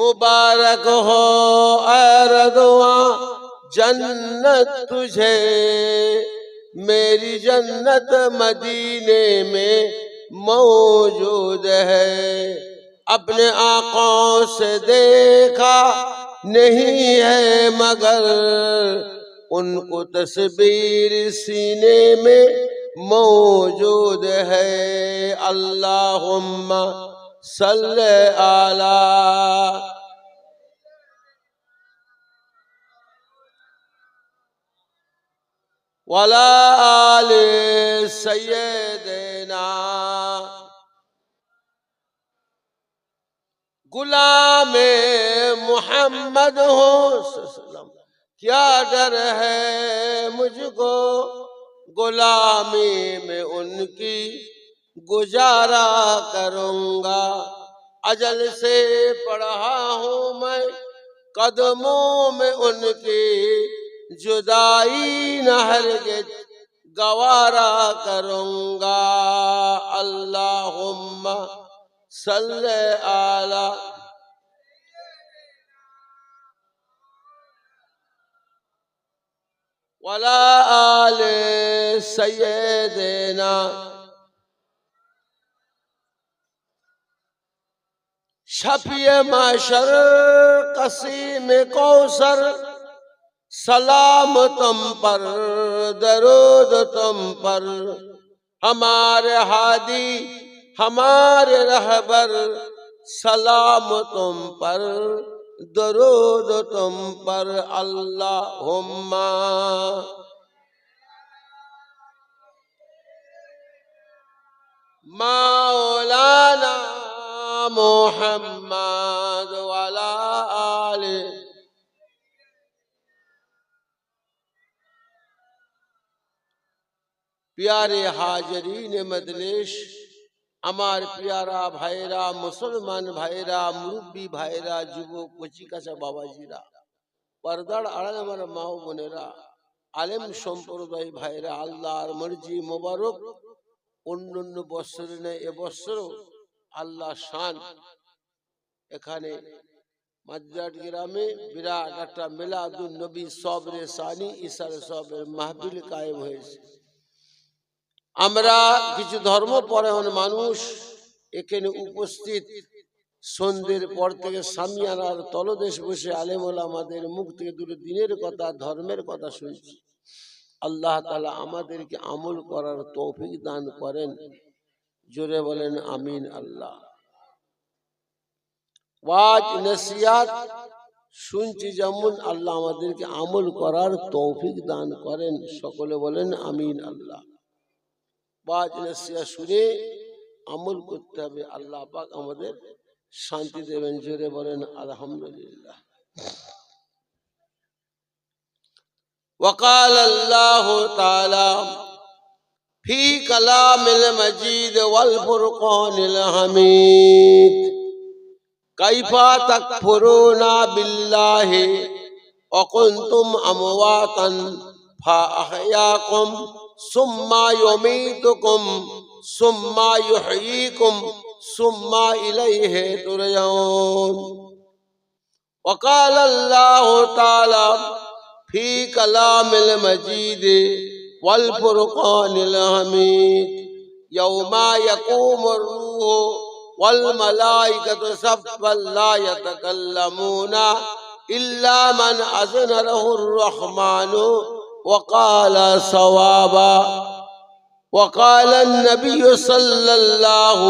مبارک ہو اے جنت تجھے، میری جنت مدینے میں موجود ہے۔ اپنے آنکھوں سے دیکھا نہیں ہے، مگر ان کو تصویر سینے میں موجود ہے۔ اللہم صلی اللہ وَلَا آلِ سیدنا غلام محمد ہو کیا ڈر ہے مجھ کو؟ غلامی میں ان کی گزارا کروں گا اجل سے پڑھا ہوں میں، قدموں میں ان کی جدائی نہر کے گوارا کروں گا اللہم صلی آلہ ولا آل سیدنا شفیع معشر قسیم کوثر سلام تم پر درود تم پر ہمارے ہادی ہمارے رہبر سلام تم پر درود تم پر اللہ مولانا محمد وعلى آله প্যারে হাজরিন মদলেশ আমার প্যারা ভাইরা মুসলমান ভাইরা মুরব্বী ভাইরা যুবক কচিকাচা বাবাজিরা পর্দার আড়াল আমার মা বোনেরা আলেম সম্প্রদায় ভাইরা আল্লাহর মর্জি মোবারক অন্য অন্য বছরে নেয় এবছরও আল্লাহ শান। এখানে মাদ্রাট গ্রামে বিরাট একটা মিলাদুন নবী সবরে সানি ইসার সবের মাহবিল কায়েম হয়েছে। আমরা কিছু ধর্মপরায়ণ মানুষ এখানে উপস্থিত। সন্ধ্যের পর থেকে সামিয়ানার তলদেশ বসে আলেমুল আমাদের মুখ থেকে দুটো দিনের কথা, ধর্মের কথা শুনছি। আল্লাহ তালা আমাদেরকে আমল করার তৌফিক দান করেন। জোরে বলেন আমিন আল্লাহ ওয়াজ নসিয়াত শুনছি যেমন আল্লাহ আমাদেরকে আমল করার তৌফিক দান করেন সকলে বলেন আমিন আল্লাহ বাজ নসিয়া শুনে আমল করতে হবে আল্লাহ পাক আমাদের শান্তি দেবেন জোরে বলেন আলহামদুলিল্লাহ وقال الله تعالى في كلام المجيد والفرقان الحميد كيف تكفرون بالله وكنتم أمواتا فأحياكم ثم يميتكم ثم يحييكم ثم إليه ترجعون وقال الله تعالى في كلام المجيد والفرقان الحميد. يوم يقوم الروح والملائكة صفا لا يتكلمون إلا من أذن له الرحمن وقال صوابا. وقال النبي صلى الله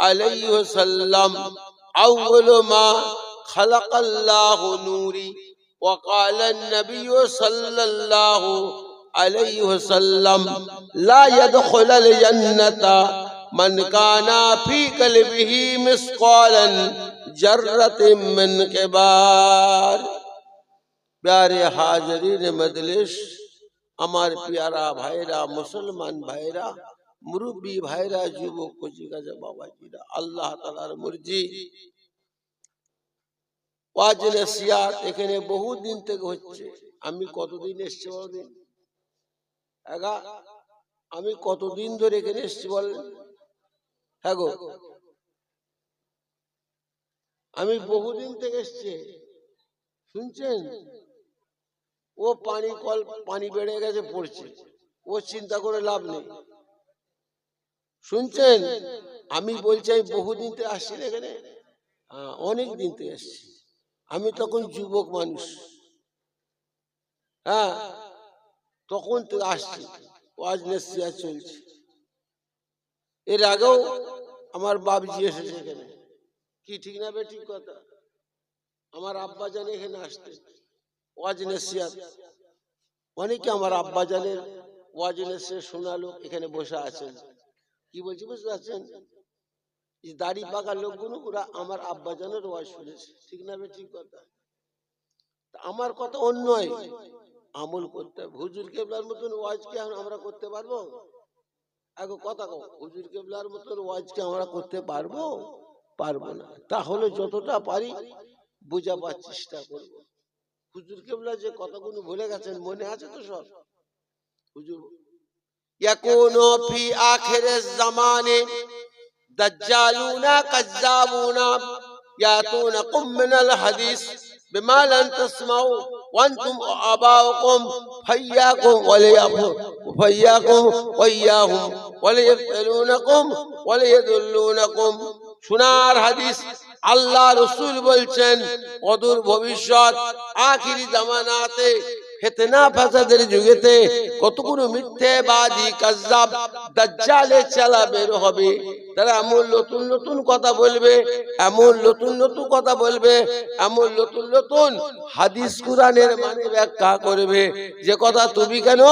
عليه وسلم أول ما خلق الله نوري. وقال النبي صلى الله عليه وسلم لا يدخل الجنة من كان في قلبه مثقالا جرة من كبار প্যারে হাজরিন মজলিস আমার পেয়ারা ভাইরা মুসলমান ভাইরা মুরব্বী ভাইরা যুবক কচিকাজা বাবাজিরা আল্লাহ তালার মর্জি ওয়াজ নসিয়াত এখানে বহু দিন থেকে হচ্ছে আমি কতদিন এসছি বলদিন আমি কতদিন ধরে এখানে এসছি বলেন হ্যাঁ গো। আমি বহুদিন থেকে এসছে। শুনছেন? ও পানি কল পানি বেড়ে গেছে পড়ছে। ও চিন্তা করে লাভ নেই। শুনছেন? আমি বলছি আমি বহুদিন থেকে আসছি এখানে। হ্যাঁ, অনেক দিন থেকে আসছি আমি তখন যুবক মানুষ। হ্যাঁ তখন থেকে আসছি। ওয়াজ নেসিয়া চলছে। এর আগেও আমার বাবজি এসেছে এখানে। কি ঠিক না বে ঠিক কথা? আমার আব্বা জানে এখানে আসতে ওয়াজ নেসিয়াত অনেকে আমার আব্বা জানের ওয়াজ নেসিয়া শোনালো এখানে বসে আছেন। কি বলছি বুঝতে পারছেন? দাড়ি পাকা লোকগুলো ওরা আমার আব্বা জানের ওয়াজ শুনেছে। ঠিক না বে ঠিক কথা? আমার কথা অন্য আমল করতে হুজুর কেবলার মতন ওয়াজকে আমরা করতে পারব? আগে কথা কো হুজুর কেবলার মতন ওয়াজকে আমরা করতে পারব? পারব না। তাহলে যতটা পারি বোঝাবার চেষ্টা করব। হুজুর কেবলা যে কথাগুলো ভুলে গেছেন, মনে আছে তো সব? হুজুর, ইয়াকুনু ফি আখিরিজ জামানে দাজ্জালুনা কাজ্জাবুনা, ইয়াতুনাকুম মিনাল হাদিস, বিমা লান তাসমাউ। وانتم اباؤكم فياكم وليأخذوا فياكم وإياهم وليفتلونكم وليذلونكم শোনার হাদিস আল্লাহ রসুল বলছেন অদূর ভবিষ্যৎ আখিরি জামানাতে ফেতনা ফাসাদের যুগেতে কতগুলো মিথ্যেবাদী কাজ্জাব দাজ্জালে চালা বের হবে। তারা এমন নতুন নতুন কথা বলবে, এমন নতুন নতুন কথা বলবে, এমন নতুন নতুন হাদিস কুরআনের মানে ব্যাখ্যা করবে। যে কথা তুমি কেন?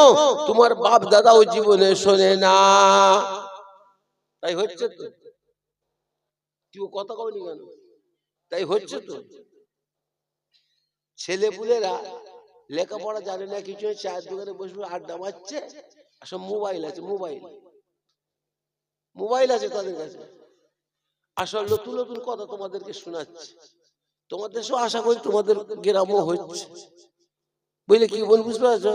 তোমার বাপ দাদাও জীবনে শোনে না। তাই হচ্ছে তো। কেউ কথা কেন? তাই হচ্ছে তো। ছেলে পুলেরা লেখাপড়া জানে না কিছু চায়ের দোকানে বসবে আড্ডা মারছে আসলে মোবাইল আছে মোবাইল মোবাইল। আছে তাদের কাছে। আসল নতুন নতুন কথা তোমাদেরকে শোনাচ্ছে। তোমাদের সব আশা করি তোমাদের গ্রামও হচ্ছে। বুঝলে কি বল বুঝতে পারছ?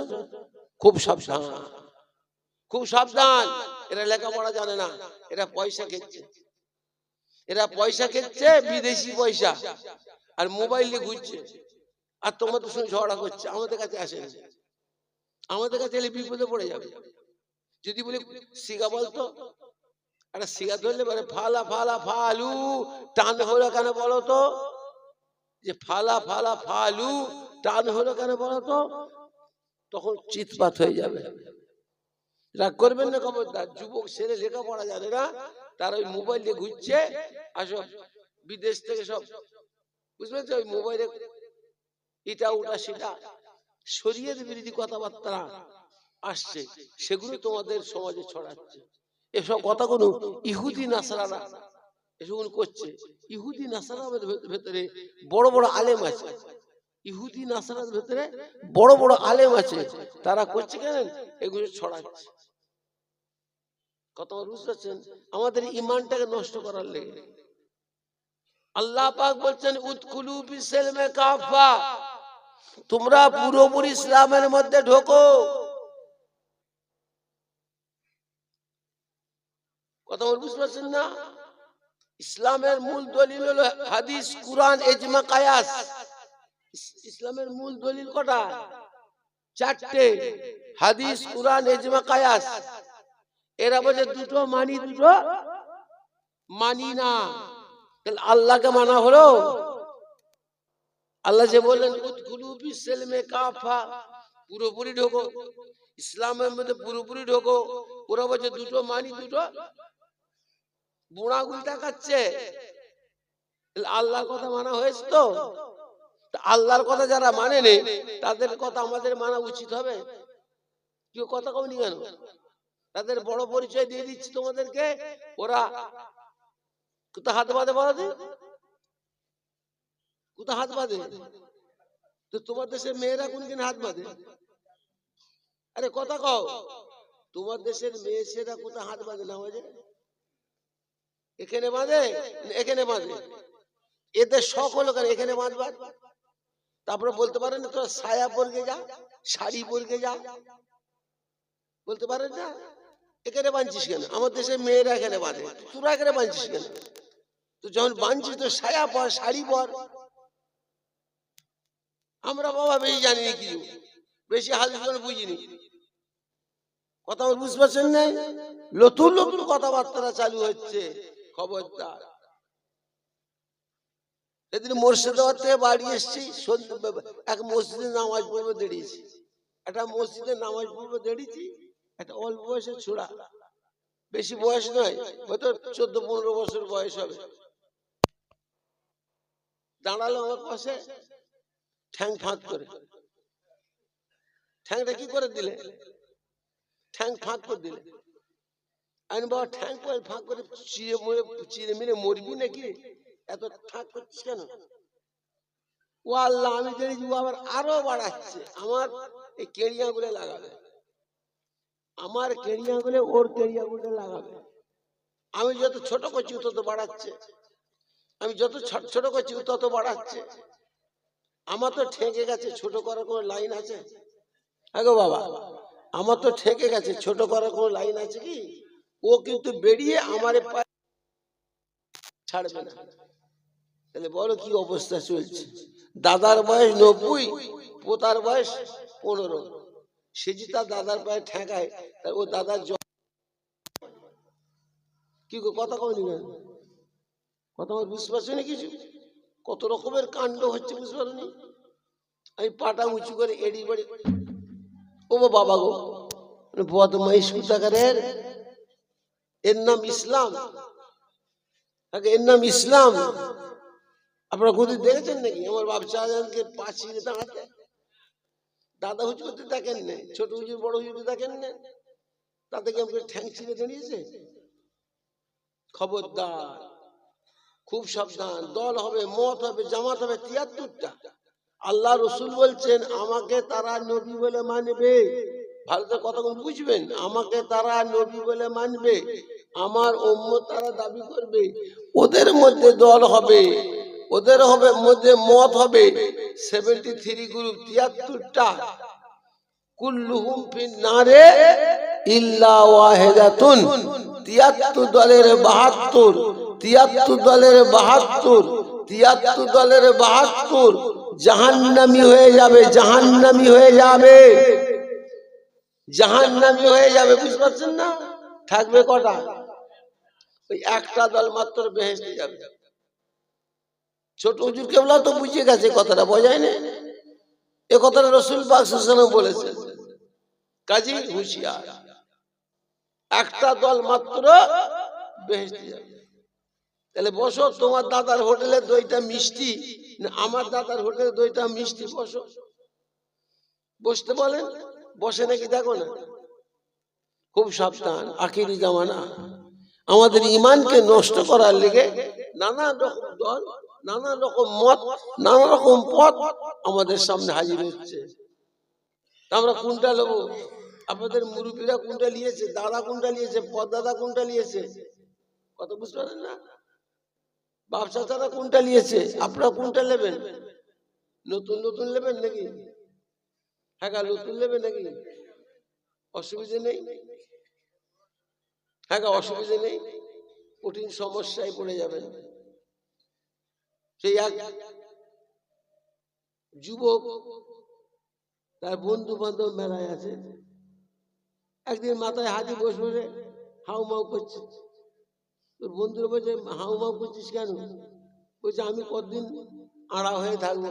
খুব সাবধান। খুব সাবধান। এরা লেখাপড়া জানে না। এরা পয়সা খেচ্ছে এরা পয়সা খেচ্ছে বিদেশি পয়সা। আর মোবাইল নিয়ে ঘুরছে। আর তোমাদের সঙ্গে ঝগড়া করছে আমাদের কাছে আসে না। আমাদের কাছে এলে বিপদে পড়ে যাবে। যদি বলি সিগা বলতো একটা সিগা ধরলে বলে ফালা ফালা ফালু টান হলো কেন বলো তো? যে ফালা ফালা ফালু টান হলো কেন বলো তো? তখন চিৎপাত হয়ে যাবে। রাগ করবেন না খবরদার যুবক ছেলে লেখাপড়া জানে না তার ওই মোবাইল দিয়ে ঘুরছে আর সব বিদেশ থেকে সব পেরেছ? ওই মোবাইলে এটা ওটা সেটা শরীয়ত বিরোধী কথাবার্তা আসছে, সেগুলো তোমাদের সমাজে ছড়াচ্ছে। এসব কথাগুলো ইহুদি, নাসারারা করছে। ইহুদি, নাসারাদের ভেতরে বড় বড় আলেম আছে। ইহুদি নাসারার ভেতরে বড় বড় আলেম আছে। তারা করছে কেন? এগুলো ছড়াচ্ছে। কথা বুঝতে পারছেন? আমাদের ইমানটাকে নষ্ট করার লেগে। আল্লাহ পাক বলছেন উৎকুলু বিসেলমে কাফা। তোমরা পুরোপুরি ইসলামের মধ্যে ঢোকো। কথা বুঝতে পারছেন না? ইসলামের মূল দলিল হলো হাদিস, কুরআন, ইজমা, কায়াস। ইসলামের মূল দলিল কটা? চারটে। হাদিস, কুরআন এজমা কায়াস। এরা বলে দুটো মানি দুটো মানি না। আল্লাহকে মানা হলো? আল্লাহ যে বললেন উদখুলু বিসসালমে কাফা পুরোপুরি ঢোকো। ইসলামের মধ্যে পুরোপুরি ঢোকো। ওরা বলছে দুটো মানি দুটো বুড়া গুলটা কাচ্ছে তাহলে আল্লাহর কথা মানা হয়েছে তো? আল্লাহর কথা যারা মানে নেই তাদের কথা আমাদের মানা উচিত হবে। কেউ কথা কমনি কেন? তাদের বড় পরিচয় দিয়ে দিচ্ছি তোমাদেরকে। ওরা কোথা হাত বাঁধে বলো দিন কোথা হাত বাঁধে? তো তোমার দেশের মেয়েরা কোনদিন হাত বাঁধে? আরে কথা কও। তোমার দেশের মেয়ে ছেলেরা কোথা হাত বাঁধে না হয়ে এখানে বাঁধে এখানে বাঁধে? এদের শখ হলো কেন এখানে বাঁধবার? তারপরে বলতে পারেন তোরা ছায়া পরকে যা, শাড়ি পরকে যা। বলতে পারেন না, এখানে বাঁধছিস কেন? আমার দেশের মেয়েরা এখানে বাঁধে। তোরা এখানে বাঁধছিস কেন? তো যখন বাঞ্ছি তো সায়া পর, শাড়ি পর। আমরা বাবা বেশি জানি না কিছু বেশি হাদিস বুঝিনি। কথা বুঝতে পারছেন না? নতুন নতুন কথাবার্তা চালু হচ্ছে, খবরদার। এদিন মুর্শিদাবাদ থেকে বাড়ি এসছি এক মসজিদে নামাজ পড়বে দাঁড়িয়েছি একটা মসজিদে নামাজ পড়বে দাঁড়িয়েছি একটা অল্প বয়সের ছোড়া। বেশি বয়স নয়, হয়তো চোদ্দ পনেরো বছর বয়স হবে। দাঁড়াল আমার পাশে। ঠ্যাং ফাঁক করে। ঠ্যাংটা কি করে দিলে? ঠ্যাং ফাঁক করে দিলে। আমি বাবা ঠ্যাং ফাঁক করে চিড়ে মরে চিড়ে মেরে মরবি নাকি? এত করছিস কেন? ও আল্লাহ, আমি ও আবার আরও বাড়াচ্ছে। আমার এই কেড়িয়া গুলো লাগাবে। আমার কেড়িয়া গুলো ওর লাগাবে। আমি যত ছোট করছি, তত বাড়াচ্ছে। আমি যত ছোট ছোট করছি, তত বাড়াচ্ছে। আমার তো ঠেকে গেছে, ছোট করার কোনো লাইন আছে? হ্যাঁ গো বাবা, আমার তো ঠেকে গেছে, ছোট করার কোনো লাইন আছে কি? ও কিন্তু বেরিয়ে আমার ছাড়বে না। তাহলে বলো কি অবস্থা চলছে? দাদার বয়স নব্বই, পোতার বয়স পনেরো। সে যে তার দাদার পায়ে ঠেকায় ও দাদার কি কথা কমনি কথা আমার বুঝতে পারছ না কিছু? কত রকমের কাণ্ড হচ্ছে বুঝতে পারনি আমি পাটা উঁচু করে এড়ি বাড়ি। ও বাবা গো বদমাইশ কুতাকারের এর নাম ইসলাম। এর নাম ইসলাম। আপনারা কোথায় দেখেছেন নাকি? আমার বাপ শাহজাহানকে পাঁচিয়ে দাঁড়াতে। দাদা হুজুর করতে দেখেন না ছোট হুজুর, বড় হুজুর দেখেন না কি আমাকে ঠ্যাং ছিঁড়ে দাঁড়িয়েছে খবরদার। খুব সাবধান, দল হবে, মত হবে, জামাত হবে, তিয়াত্তরটা। আল্লাহ রসুল বলছেন, আমাকে তারা নবী বলে মানবে। ভারতের কথা বুঝবেন? আমাকে তারা নবী বলে মানবে। আমার অম্ম তারা দাবি করবে। ওদের মধ্যে দল হবে, ওদের হবে, মধ্যে মত হবে। সেভেন্টি থ্রি গ্রুপ তিয়াত্তরটা। কুল্লুহুম ফিন নারে ইল্লা ওয়াহিদাতুন। তিয়াত্তর দলের বাহাত্তর। তিয়াত্তর দলের বাহাত্তর, তিয়াত্তর দলের বাহাত্তর, জাহান্নামি হয়ে যাবে, জাহান্নামি হয়ে যাবে। জাহান্নামি হয়ে যাবে, বুঝতে পারছেন না? থাকবে কটা? ওই একটা দল মাত্র বেহেস্তে যাবে। ছোট হুজুর কেবলা তো বুঝে গেছে কথাটা বোঝায় না? এ কথাটা রসুল বাকসালাম বলেছেন। কাজী হুঁশিয়ার, একটা দল মাত্র বেহেস্তে যাবে। তাহলে বসো, তোমার দাদার হোটেলে দইটা মিষ্টি আমার দাদার হোটেলে দইটা মিষ্টি বসো। বসতে বলেন, বসে নাকি দেখো না? খুব সাবধান, আখিরি জামানা। আমাদের ইমানকে নষ্ট করার লেগে নানা রকম দল, নানা রকম মত, নানা রকম পথ আমাদের সামনে হাজির হচ্ছে। আমরা কোনটা নেব? আপনাদের মুরব্বীরা কোনটা নিয়েছে? দাদা কোনটা নিয়েছে? পদ দাদা কোনটা নিয়েছে? কত বুঝতে পারেন না? ব্যবসা তারা কোনটা নিয়েছে? আপনারা কোনটা নেবেন? নতুন নতুন নেবেন নাকি? হ্যাঁ নতুন নেবেন নাকি? অসুবিধে নেই? হ্যাঁ অসুবিধে নেই? কঠিন সমস্যায় পড়ে যাবেন। সেই এক যুবক, তার বন্ধু বান্ধব মেলায় আছে। একদিন মাথায় হাতি বসে বসে হাউ মাউ করছে। তোর বন্ধুরা বলছে, হাউ মাউ করছিস কেন? বলছে, আমি কতদিন আড়া হয়ে থাকব?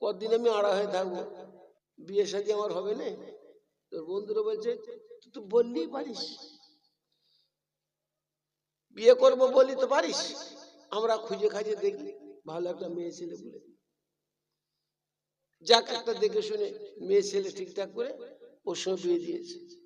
কতদিন আমি আড়া হয়ে থাকব? বিয়ে শাদী আমার হবে না? তোর বন্ধুরা বলছে, তুই তো বললেই পারিস। বিয়ে করব বলি তো পারিস। আমরা খুঁজে খাজে দেখি। ভালো একটা মেয়ে ছেলে বলে। যাক, একটা দেখে শুনে মেয়ে ছেলে ঠিকঠাক করে ওর সঙ্গে বিয়ে দিয়েছে।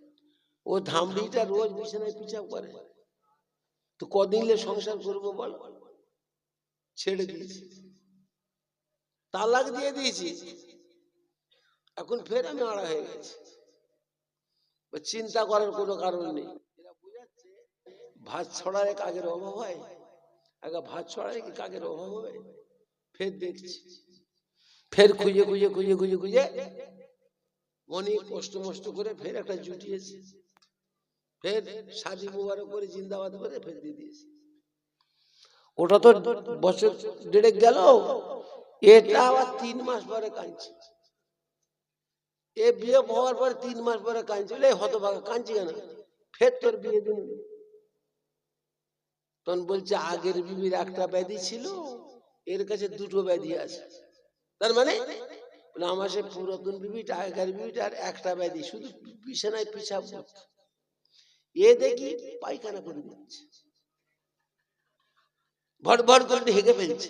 ও ধামড়িটা রোজ বিছানায় পিছাপ করে। তো কদিন লে সংসার করব বল? ছেড়ে দিয়েছি। তালাক দিয়ে দিয়েছি। এখন ফের আমি আড়া হয়ে গেছি। চিন্তা করার কোনো কারণ নেই। ভাত ছড়ালে কাকের অভাব হয়। আগে ভাত ছড়ালে কি কাকের অভাব হবে? ফের দেখছি। ফের খুঁজে খুঁজে খুঁজে খুঁজে খুঁজে অনেক কষ্ট মষ্ট করে ফের একটা জুটিয়েছে। ফের মুবারক করে জিন্দাবাদ করে ফের দিয়ে ওটা তো বছর গেল, এটা আবার তিন মাস পরে কাঁদছে। এ বিয়ে হওয়ার পরে তিন মাস পরে কাঁদছে কাঁদছি কেন? ফের তোর বিয়ে দিন। তখন বলছে, আগের বিবির একটা ব্যাধি ছিল, এর কাছে দুটো ব্যাধি আছে। তার মানে আমার সে পুরাতন বিবিটা আগের বিবিটা আর একটা ব্যাধি, শুধু বিছানায় পিছাব। এ দেখি পায়খানা করে দিচ্ছে করে ফেলছে।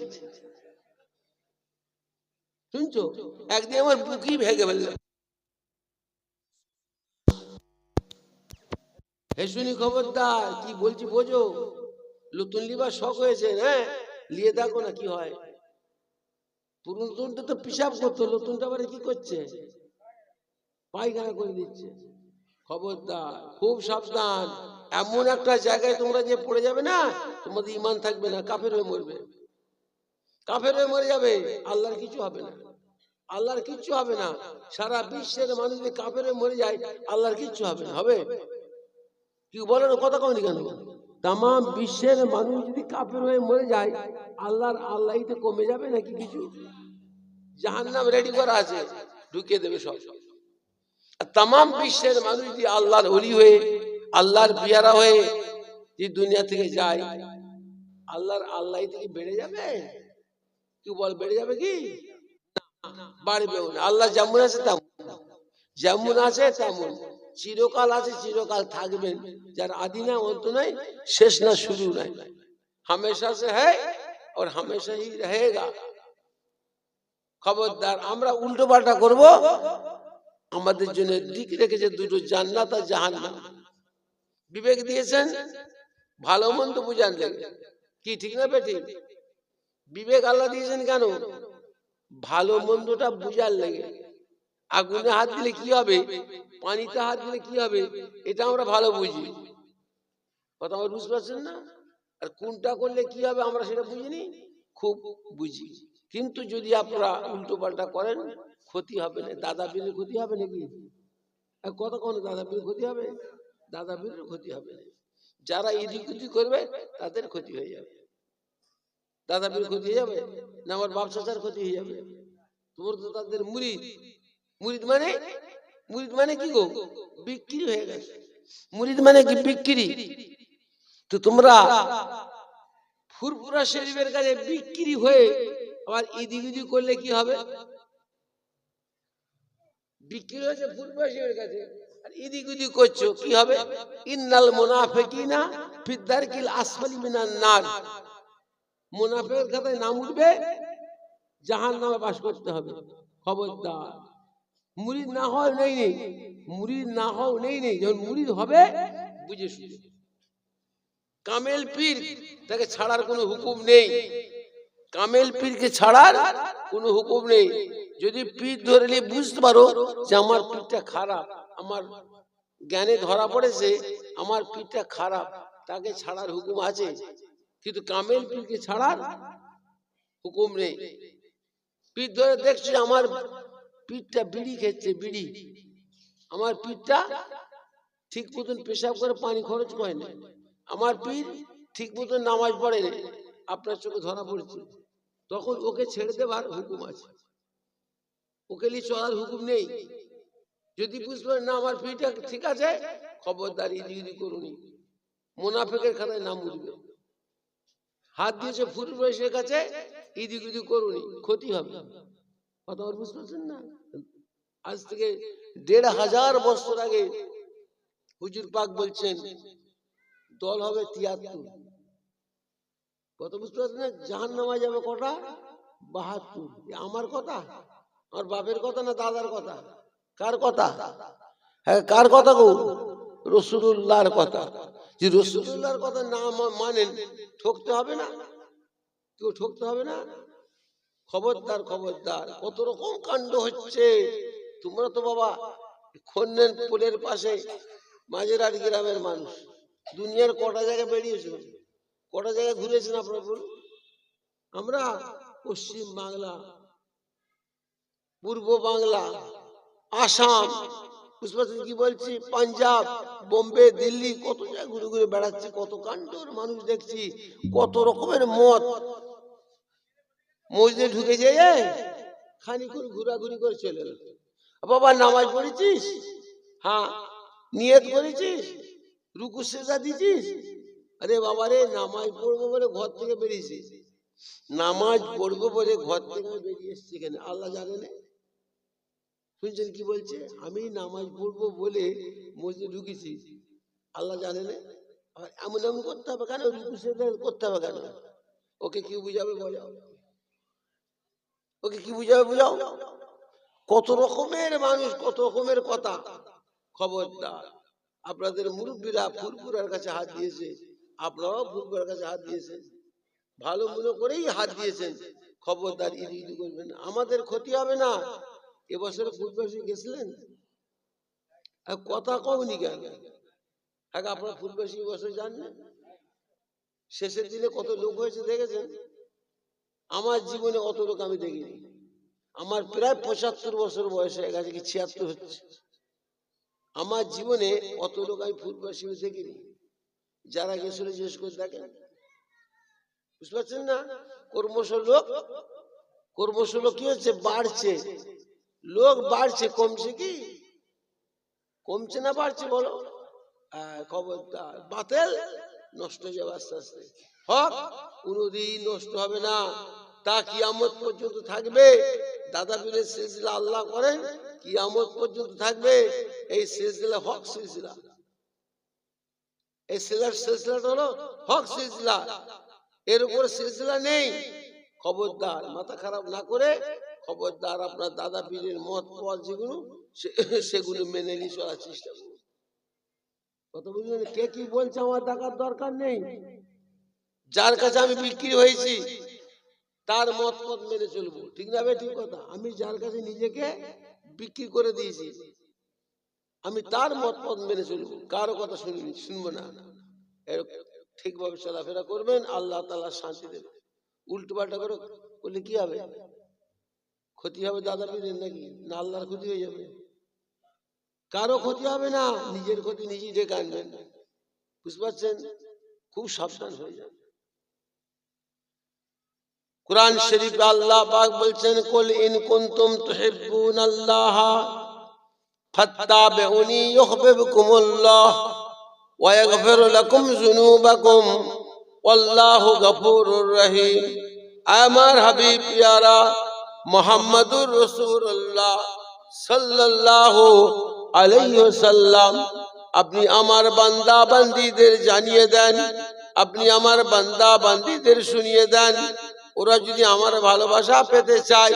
শুনছো? একদিন আমার বুকই ভেঙে ফেলল। হে শুনি খবরদার, কি বলছি বোঝো? নতুন লিবার শখ হয়েছে হ্যাঁ? লিয়ে দেখো না কি হয়। পুরাতনটা তো পিসাব করতো, নতুনটা আবার কি করছে? পায়খানা করে দিচ্ছে। খবরদার, খুব সাবধান। এমন একটা জায়গায় তোমরা যে পড়ে যাবে না, তোমাদের ইমান থাকবে না, কাফের হয়ে মরবে। কাফের হয়ে মরে যাবে, আল্লাহর কিছু হবে না। আল্লাহর কিচ্ছু হবে না। সারা বিশ্বের মানুষ যদি হয়ে মরে যায়, আল্লাহর কিচ্ছু হবে না। হবে? কি বলেন কথা কমনি কেন? তাম বিশ্বের মানুষ যদি কাফের হয়ে মরে যায়, আল্লাহর আল্লাহতে কমে যাবে নাকি কিছু? জাহান্নাম রেডি করা আছে। ঢুকিয়ে দেবে সব। আর তাম বিশ্বের মানুষ যদি আল্লাহর হলি হয়ে, আল্লাহর বিয়ারা হয়ে যে দুনিয়া থেকে যায়, আল্লাহর আল্লাহ থেকে বেড়ে যাবে? কি বল বেড়ে যাবে কি? আল্লাহ যেমন আছে তেমন। যেমন আছে তেমন। চিরকাল আছে, চিরকাল থাকবেন। যার আদি না, অন্ত নাই, শেষ না, শুরু নাই। হামেশা সে হ্যাঁ আর হামেশা খবরদার, আমরা উল্টো পাল্টা করব? আমাদের জন্য দিক রেখেছে দুটো জান্নাত আর জাহান্নাম। বিবেক দিয়েছেন? ভালো মন্দ বুঝান কি ঠিক না বেটি বিবেক আল্লাহ দিয়েছেন কেন? ভালো মন্দটা বুঝার লাগে। আগুনে হাত দিলে কি হবে? পানিতে হাত দিলে কি হবে? এটা আমরা ভালো বুঝি। কথা আমার বুঝতে পারছেন না? আর কোনটা করলে কি হবে আমরা সেটা বুঝিনি? খুব বুঝি। কিন্তু যদি আপনারা উল্টো পাল্টা করেন ক্ষতি হবে না, দাদা বীরের ক্ষতি হবে নাকি? আর কত কোন দাদা বীরের ক্ষতি হবে? দাদা বীরের ক্ষতি হবে যারা এদিক ওদিক করবে, তাদের ক্ষতি হয়ে যাবে। দাদা বীর ক্ষতি হয়ে যাবে না, আমার বাপ চাচার ক্ষতি হয়ে যাবে? তোমার তো তাদের মুরিদ মুরিদ মানে? মুরিদ মানে কি গো? বিক্রি হয়ে গেছে। মুরিদ মানে কি বিক্রি? তো তোমরা ফুরফুরা শরীফের কাছে বিক্রি হয়ে আবার ইদিক উদিক করলে কি হবে? বিক্রি হয়েছে শরীফের কাছে। আর করছ, কি হবে? বাস করতে হবে। মুরিদ না হয় নেই নেই। মুরিদ না নেই নেই। যখন হবে, বুঝে শুনে। কামেল পীর, তাকে ছাড়ার কোনো হুকুম নেই। কামেল পীরকে ছাড়ার কোনো হুকুম নেই। যদি পীর ধরে নিয়ে বুঝতে পারো যে আমার পীরটা খারাপ, আমার জ্ঞানে ধরা পড়েছে, আমার পীরটা খারাপ, তাকে ছাড়ার হুকুম আছে। কিন্তু কামেল পীরকে ছাড়ার হুকুম নেই। পীর ধরে দেখছি আমার পীরটা বিড়ি খেচ্ছে, বিড়ি। আমার পীরটা ঠিক মতন পেশাব করে পানি খরচ করে না। আমার পীর ঠিক মতন নামাজ পড়ে আপনার চোখে ধরা পড়েছে। তখন ওকে ছেড়ে দেবার হুকুম আছে। ওকে নিয়ে চলার হুকুম নেই। যদি বুঝতে পারেন না, আমার পীরটা ঠিক আছে, খবরদারি ইদি করুনি মোনাফেকের খাতায় নাম উঠবে। হাত দিয়েছে ফুটুর বয়সের কাছে, ইদিক উদিক করুনি ক্ষতি হবে। কথা বুঝতে পারছেন না? আজ থেকে দেড় হাজার বছর আগে হুজুর পাক বলছেন, দল হবে তিয়াত্তর। কত বুঝতে পারছেন না? জাহান নামা যাবে কটা? বাহাত্তর। আমার কথা? আমার বাপের কথা না দাদার কথা? কার কথা? হ্যাঁ কার কথা গো? রসুল্লাহর কথা। যে রসুল্লাহর কথা না মানেন, ঠকতে হবে না? কেউ ঠকতে হবে না? খবরদার খবরদার। কত রকম কাণ্ড হচ্ছে। তোমরা তো বাবা খন্ডেন পোলের পাশে মাঝেরহাট গ্রামের মানুষ। দুনিয়ার কটা জায়গায় বেরিয়েছো? কটা জায়গায় ঘুরেছেন আপনারা বলুন? আমরা পশ্চিম বাংলা পূর্ব বাংলা, আসাম কি বলছি, পাঞ্জাব, বোম্বে, দিল্লি, কত জায়গায় ঘুরে ঘুরে বেড়াচ্ছি, কত কাণ্ডর মানুষ দেখছি, কত রকমের মত মসজিদে ঢুকে যেয়ে খানিক্ষণ ঘোরাঘুরি করে চলে এলো বাবা, নামাজ পড়েছিস? হ্যাঁ। নিয়ত করেছিস? রুকু সেজা দিছিস আরে বাবা রে, নামাজ পড়ব বলে ঘর থেকে বেরিয়েছিস নামাজ পড়ব বলে ঘর থেকে বেরিয়ে এসছি এখানে আল্লাহ জানে না। শুনছেন কি বলছে? আমি নামাজ পড়ব বলে মসজিদে ঢুকেছি। আল্লাহ জানে না। এমন এমন করতে হবে কেন? করতে হবে কেন? ওকে কি বুঝাবে বোঝাও ওকে কি বুঝাবে বুঝাও কত রকমের মানুষ, কত রকমের কথা। খবরদার। আপনাদের মুরব্বীরা ফুরফুরার কাছে হাত দিয়েছে। আপনারাও ফুরফুরার কাছে হাত দিয়েছেন। ভালো মনে করেই হাত দিয়েছেন। খবরদার ইদি ইদি করবেন আমাদের ক্ষতি হবে না। এবছরে ফুটবসে গেছিলেন? আর কথা কমনি কেন? আগে আপনার ফুটবসি বছর যান না শেষের দিনে কত লোক হয়েছে দেখেছেন? আমার জীবনে অত লোক আমি দেখিনি। আমার প্রায় পঁচাত্তর বছর বয়স হয়ে গেছে কি ছিয়াত্তর হচ্ছে। আমার জীবনে অত লোক আমি ফুটবসি দেখিনি। যারা গেছিল জিজ্ঞেস করে দেখেন। বুঝতে পারছেন না? কর্মশ লোক কর্মশ লোক কি হচ্ছে? বাড়ছে। লোক বাড়ছে কমছে কি? কমছে না বাড়ছে বলো? আহ, বাতেল নষ্ট হয়ে যাবে আস্তে আস্তে। হক কোনোদিন নষ্ট হবে না। তা কিয়ামত পর্যন্ত থাকবে। দাদা পীরের সিলসিলা আল্লাহ করেন কিয়ামত পর্যন্ত থাকবে। এই সিলসিলা হক সিলসিলা। এই সিলার সিলসিলাটা হলো হক সিলসিলা। এর উপর সিলসিলা নেই। খবরদার মাথা খারাপ না করে খবরদার আপনার দাদা পীরের মত পথ যেগুলো সেগুলো মেনে নিয়ে চলার চেষ্টা করুন। কত বুঝলেন? কে কি বলছে আমার দেখার দরকার নেই? যার কাছে আমি বিক্রি হয়েছি, তার মত পথ মেনে চলবো। ঠিক না বে ঠিক কথা। আমি যার কাছে নিজেকে বিক্রি করে দিয়েছি, আমি তার মত পথ মেনে চলবো। কারও কথা শুনিনি শুনব না। ঠিকভাবে চলাফেরা করবেন, আল্লাহ তালা শান্তি দেবে উল্টো পাল্টা করে করলে কি হবে? ক্ষতি হবে দাদা পীরের নাকি? না, আল্লাহর ক্ষতি হয়ে যাবে। কারও ক্ষতি হবে না, নিজের ক্ষতি নিজেই ডেকে আনবেন বুঝতে পারছেন? খুব সাবধান হয়ে যান। কোরআন শরীফ আল্লাহ পাক বলছেন, কুল ইন কুনতুম তুহিব্বুন আল্লাহ ফাত্তাবিউনি ইউহিব্বুকুমুল্লাহ, ওয়া ইয়াগফির লাকুম যুনুবাকুম, ওয়াল্লাহু গফুরুর রহিম। আমার হাবিব পিয়ারা মুহাম্মাদুর রাসূলুল্লাহ সাল্লাল্লাহু আলাইহি ওয়াসাল্লাম, আপনি আমার বান্দা বান্দীদের জানিয়ে দেন, আপনি আমার বান্দা বান্দীদের শুনিয়ে দেন। ওরা যদি আমার ভালোবাসা পেতে চায়,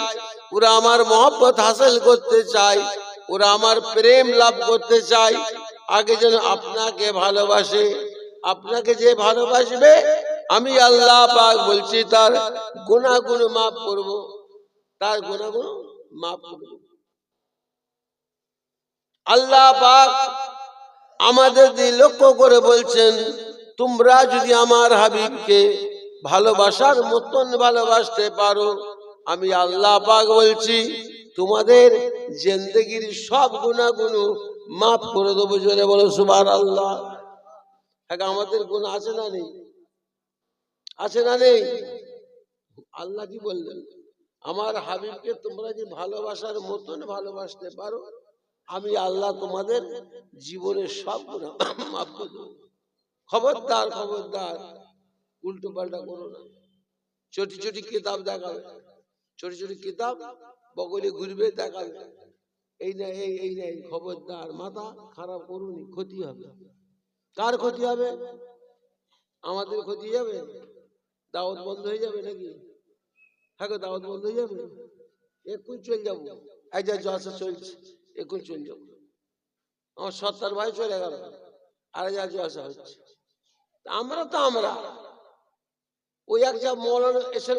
ওরা আমার মহব্বত হাসিল করতে চায়, ওরা আমার প্রেম লাভ করতে চায়, আগে যেন আপনাকে ভালোবাসে। আপনাকে যে ভালোবাসবে, আমি আল্লাহ পাক বলছি, তার গুণাগুণ মাফ করব। তার গুণাগুণ মাফ করব আল্লাহ আমাদের দিয়ে লক্ষ্য করে বলছেন, তোমরা যদি আমার হাবিবকে ভালোবাসার মতন ভালোবাসতে পারো, আমি আল্লাহ পাক বলছি, তোমাদের জিন্দগির সব গুণাগুণ মাফ করে দেবো। জোরে বলো সুবার আল্লাহ হ্যাঁ আমাদের গুণ আছে না নেই? আছে না নেই? আল্লাহ কি বললেন? আমার হাবিবকে তোমরা যে ভালোবাসার মতন ভালোবাসতে পারো, আমি আল্লাহ তোমাদের জীবনের সব মাফ করে খবরদার খবরদার উল্টো পাল্টা করো না। ছোটি ছোটি কিতাব দেখাবে। ছোটি ছোটি কিতাব বগলে ঘুরবে, দেখাবে। এই না, এই এই না, এই খবরদার মাথা খারাপ করুনি ক্ষতি হবে। কার ক্ষতি হবে? আমাদের ক্ষতি যাবে দাওয়াত বন্ধ হয়ে যাবে নাকি? হ্যাঁ দাওয়াত বন্ধ হয়ে যাবে? এক্ষুনি চলে যাব। এই যা জলসা চলছে এক্ষুনি চলে যাব। আমার সত্তর ভাই চলে গেল, আর যা জলসা হচ্ছে। আমরা তো আমরা। ওই এক যা মৌলানা এসে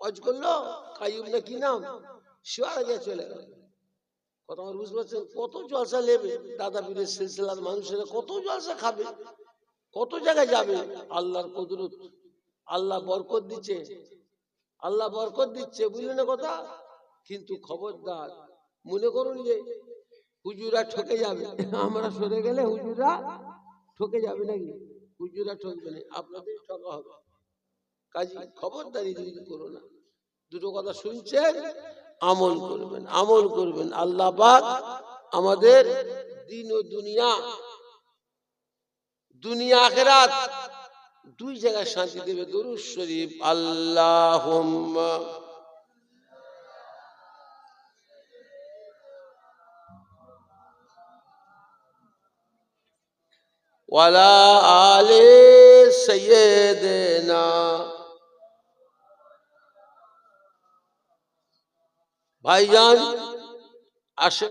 অজ করল কাইব না কি নাম? শিওয়ার গিয়ে চলে গেল। কথা আমার বুঝতে পারছেন? কত জলসা নেবে? দাদা পীরের সিলসিলার মানুষেরা কত জলসা খাবে? কত জায়গায় যাবে? আল্লাহর কদরত। আল্লাহ বরকত দিচ্ছে। আল্লাহ বরকত দিচ্ছে বুঝলেন কথা? কিন্তু খবরদার, মনে করুন যে হুজুরা ঠকে যাবে। আমরা সরে গেলে হুজুরা ঠকে যাবে নাকি? হুজুরা ঠকবে না, আপনাদের ঠকা হবে। কাজী, খবরদারি যদি করো না, দুটো কথা শুনছেন, আমল করবেন আমল করবেন। আল্লাহ আমাদের দিন ও দুনিয়া দুনিয়া আখেরাত দুই জায়গায় শান্তি দেবে দরুদ শরীফ আল্লাহ ওয়ালা আলে সৈয়দনা ভাইজান আসে